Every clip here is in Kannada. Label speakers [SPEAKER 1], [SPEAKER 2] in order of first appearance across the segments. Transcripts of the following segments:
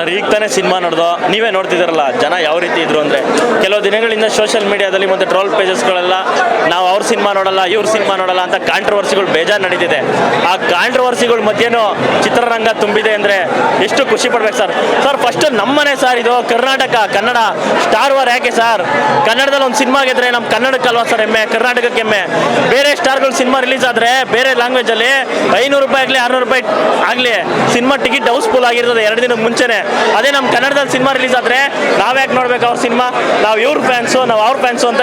[SPEAKER 1] ಸರ್, ಈಗ ತಾನೇ ಸಿನಿಮಾ ನೋಡ್ದು. ನೀವೇ ನೋಡ್ತಿದ್ದೀರಲ್ಲ, ಜನ ಯಾವ ರೀತಿ ಇದ್ರು ಅಂದರೆ. ಕೆಲವು ದಿನಗಳಿಂದ ಸೋಷಿಯಲ್ ಮೀಡಿಯಾದಲ್ಲಿ ಮತ್ತು ಟ್ರೋಲ್ ಪೇಜಸ್ಗಳೆಲ್ಲ ನಾವು ಅವ್ರ ಸಿನಿಮಾ ನೋಡಲ್ಲ, ಇವ್ರ ಸಿನಿಮಾ ನೋಡಲ್ಲ ಅಂತ ಕಾಂಟ್ರವರ್ಸಿಗಳು ಬೇಜಾರು ನಡೀತಿದೆ. ಆ ಕಾಂಟ್ರವರ್ಸಿಗಳ ಮಧ್ಯೆನೂ ಚಿತ್ರರಂಗ ತುಂಬಿದೆ ಅಂದರೆ ಎಷ್ಟು ಖುಷಿ ಪಡ್ಬೇಕು ಸರ್. ಸರ್ ಫಸ್ಟ್ ನಮ್ಮನೆ ಸರ್, ಇದು ಕರ್ನಾಟಕ, ಕನ್ನಡ. ಸ್ಟಾರ್ ವಾರ್ ಯಾಕೆ ಸರ್? ಕನ್ನಡದಲ್ಲಿ ಒಂದು ಸಿನಿಮಾ ಗೆದ್ರೆ ನಮ್ಮ ಕನ್ನಡಕ್ಕಲ್ವಾ ಸರ್ ಹೆಮ್ಮೆ? ಕರ್ನಾಟಕಕ್ಕೆ ಹೆಮ್ಮೆ. ಬೇರೆ ಸ್ಟಾರ್ಗಳು ಸಿನಿಮಾ ರಿಲೀಸ್ ಆದರೆ ಬೇರೆ ಲ್ಯಾಂಗ್ವೇಜಲ್ಲಿ ಐನೂರು ರೂಪಾಯಿ ಆಗಲಿ, ಆರುನೂರು ರೂಪಾಯಿ ಆಗಲಿ, ಸಿನಿಮಾ ಟಿಕೆಟ್ ಹೌಸ್ಫುಲ್ ಆಗಿರ್ತದೆ ಎರಡು ದಿನಕ್ಕೆ ಮುಂಚೆನೆ. ಅದೇ ನಮ್ಮ ಕನ್ನಡದಲ್ಲಿ ಸಿನಿಮಾ ರಿಲೀಸ್ ಆದರೆ ನಾವ್ಯಾಕೆ ನೋಡ್ಬೇಕು ಅವ್ರ ಸಿನಿಮಾ? ನಾವು ಇವ್ರ ಫ್ಯಾನ್ಸು ನಾವು ಅವ್ರ ಫ್ಯಾನ್ಸು ಅಂತ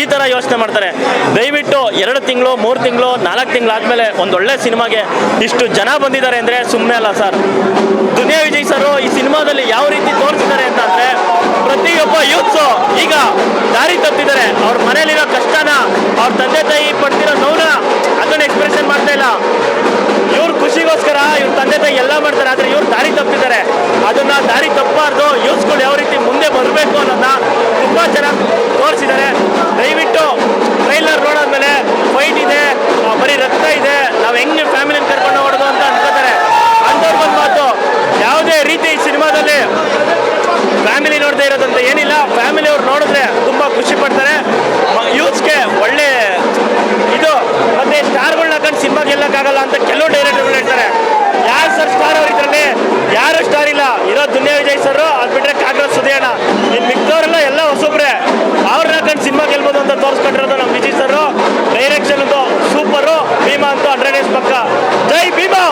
[SPEAKER 1] ಈ ಥರ ಯೋಚನೆ ಮಾಡ್ತಾರೆ. ದಯವಿಟ್ಟು ಎರಡು ತಿಂಗಳು, ಮೂರು ತಿಂಗಳು, ನಾಲ್ಕು ತಿಂಗಳು ಆದಮೇಲೆ ಒಂದೊಳ್ಳೆ ಸಿನಿಮಾಗೆ ಇಷ್ಟು ಜನ ಬಂದಿದ್ದಾರೆ ಅಂದರೆ ಸುಮ್ಮನೆ ಅಲ್ಲ ಸರ್ ದುನಿಯಾ ವಿಜಯ್ ಸರ್ ಈ ಸಿನಿಮಾದಲ್ಲಿ ಯಾವ ರೀತಿ ತೋರಿಸಿದ್ದಾರೆ ಅಂತ ಅಂದರೆ ಪ್ರತಿಯೊಬ್ಬ ಯೂತ್ಸು ಈಗ ದಾರಿ ತಪ್ಪಿದ್ದಾರೆ. ಅವ್ರ ಮನೇಲಿರೋ ಕಷ್ಟನ ಅವ್ರ ತಂದೆ ತಾಯಿ ಪಡ್ತಿರೋ ನೋವನ್ನ ಅದನ್ನು ಎಕ್ಸ್ಪ್ರೆಷನ್ ಮಾಡ್ತಾ ಇಲ್ಲ. ಇವ್ರ ಖುಷಿಗೋಸ್ಕರ ಇವ್ರ ತಂದೆ ತಾಯಿ ಎಲ್ಲ ಮಾಡ್ತಾರೆ, ಆದರೆ ಇವ್ರು ದಾರಿ ತಪ್ಪಿದ್ದಾರೆ ಅದನ್ನ ದಾರಿ ತಪ್ಪಬಾರ್ದು ಯೂಸ್ಗಳು ಯಾವ ರೀತಿ ಮುಂದೆ ಬರಬೇಕು ಅನ್ನೋದನ್ನ ತುಂಬ ಚೆನ್ನಾಗಿ ತೋರಿಸಿದ್ದಾರೆ. ದಯವಿಟ್ಟು ಟ್ರೈಲರ್ ನೋಡಾದ್ಮೇಲೆ ಫೈಟ್ ಇದೆ ಬರೀ ರಕ್ತ ಇದೆ, ನಾವು ಹೆಂಗೆ ಫ್ಯಾಮಿಲಿನ ಕರ್ಕೊಂಡು ಹೋಗೋದು ಅಂತ ಅನ್ಕೋತಾರೆ. ಅಂಥವ್ರು ಒಂದು ಮಾತು, ಯಾವುದೇ ರೀತಿ ಈ ಸಿನಿಮಾದಲ್ಲಿ ಫ್ಯಾಮಿಲಿ ನೋಡದೇ ಇರೋದಂತ ಏನಿಲ್ಲ ಫ್ಯಾಮಿಲಿ ಅವ್ರು ನೋಡಿದ್ರೆ ತುಂಬ ಖುಷಿ ಪಡ್ತಾರೆ. ಯೂತ್ಸ್ಗೆ ಒಳ್ಳೆ ಇದು, ಮತ್ತೆ ಸ್ಟಾರ್ಗಳನ್ನ ಕಂಡು ಸಿನಿಮಾ ಗೆಲ್ಲಕ್ಕಾಗಲ್ಲ ಅಂತ ಕೆಲವು ಇನ್ನು ಮಿಕ್ಕವರೆಲ್ಲ ಎಲ್ಲ ಹೊಸೊಬ್ರೆ. ಅವ್ರನ್ನ ಕಂಡು ಸಿನಿಮಾ ಗೆಲ್ಬೋದು ಅಂತ ತೋರಿಸ್ಕೊಂಡಿರೋದು ನಮ್ಮ Vijay sir direction super. Bheema ಅಂತೂ ಹಂಡ್ರೆಡ್ ಪಕ್ಕ. ಜೈ ಭೀಮಾ!